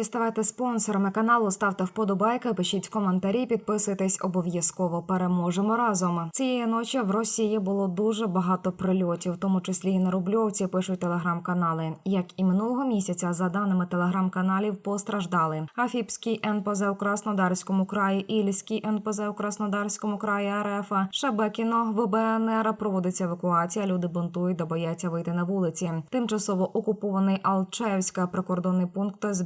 друзі, ставайте спонсорами каналу, ставте вподобайки, пишіть коментарі, підписуйтесь обов'язково. Переможемо разом. Цієї ночі в Росії було дуже багато прильотів, в тому числі і на рубльовці. Пишуть телеграм-канали. Як і минулого місяця, за даними телеграм-каналів, постраждали Афіпський НПЗ у Краснодарському краї, Ільський НПЗ у Краснодарському краї РФ, Шебекіно в БНР проводиться евакуація. Люди бунтують та бояться вийти на вулиці. Тимчасово окупований Алчевська прикордонний пункт з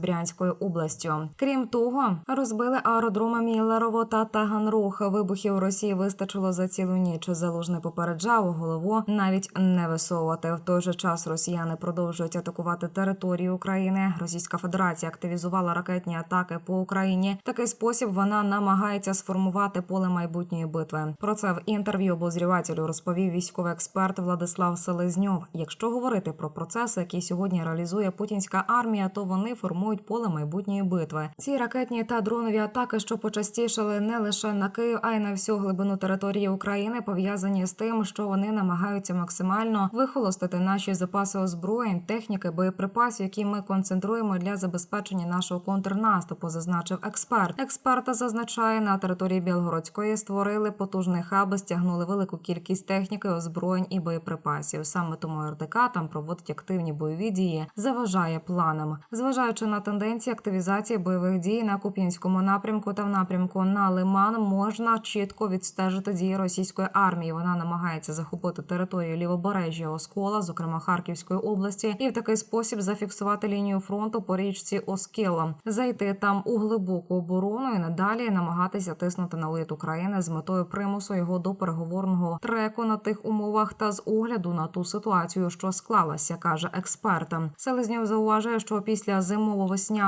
Брянською областю. Крім того, розбили аеродроми Міллерово та Таганрог. Вибухів Росії вистачило за цілу ніч. Залужний попереджав голову навіть не висовувати. В той же час росіяни продовжують атакувати територію України. Російська Федерація активізувала ракетні атаки по Україні. Такий спосіб вона намагається сформувати поле майбутньої битви. Про це в інтерв'ю обозрівателю розповів військовий експерт Владислав Селезньов. Якщо говорити про процеси, які сьогодні реалізує путінська армія, то вони формують поле майбутньої битви. Ці ракетні та дронові атаки, що почастішали не лише на Київ, а й на всю глибину території України, пов'язані з тим, що вони намагаються максимально вихолостити наші запаси озброєнь, техніки, боєприпасів, які ми концентруємо для забезпечення нашого контрнаступу, зазначив експерт. Експерта зазначає, на території Білгородської створили потужний хаб, стягнули велику кількість техніки, озброєнь і боєприпасів. Саме тому РДК там проводить активні бойові дії, заважає планам, зважаючи на тенденції активізації бойових дій на Куп'янському напрямку та в напрямку на Лиман, можна чітко відстежити дії російської армії. Вона намагається захопити територію лівобережжя Оскола, зокрема Харківської області, і в такий спосіб зафіксувати лінію фронту по річці Оскіла, зайти там у глибоку оборону і надалі намагатися тиснути на уряд України з метою примусу його до переговорного треку на тих умовах та з огляду на ту ситуацію, що склалася, каже експерт. Селезньов зауважує, що після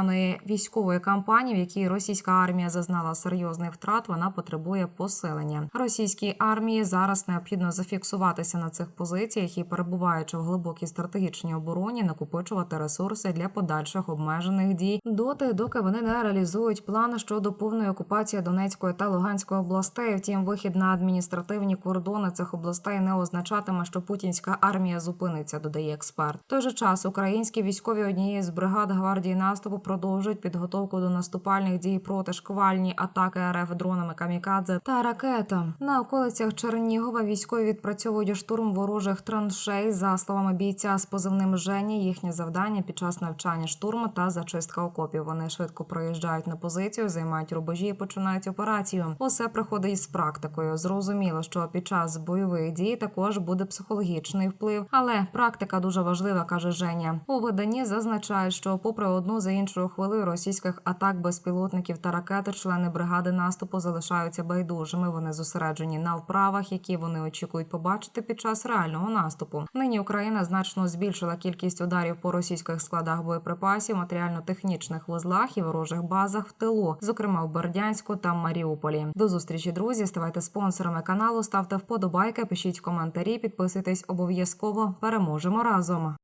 зимово-весняної військової кампанії, в якій російська армія зазнала серйозних втрат, вона потребує посилення. Російській армії зараз необхідно зафіксуватися на цих позиціях і перебуваючи в глибокій стратегічній обороні, накопичувати ресурси для подальших обмежених дій доти, доки вони не реалізують плани щодо повної окупації Донецької та Луганської областей. Втім, вихід на адміністративні кордони цих областей не означатиме, що путінська армія зупиниться, додає експерт. В той же час українські військові однієї з бригад гвардії наступу продовжують підготовку до наступальних дій проти шквальні атаки РФ дронами камікадзе та ракета. На околицях Чернігова військові відпрацьовують штурм ворожих траншей. За словами бійця з позивним Жені, їхнє завдання під час навчання штурму та зачистка окопів. Вони швидко проїжджають на позицію, займають рубежі і починають операцію. Усе приходить з практикою. Зрозуміло, що під час бойових дій також буде психологічний вплив, але практика дуже важлива, каже Женя. У виданні зазначають, що попри одну за іншою хвилею російських атак безпілотників та ракети, члени бригади наступу залишаються байдужими. Вони зосереджені на вправах, які вони очікують побачити під час реального наступу. Нині Україна значно збільшила кількість ударів по російських складах боєприпасів, матеріально-технічних вузлах і ворожих базах в тилу, зокрема в Бердянську та Маріуполі. До зустрічі, друзі. Ставайте спонсорами каналу, ставте вподобайки, пишіть коментарі, підписуйтесь обов'язково. Переможемо разом.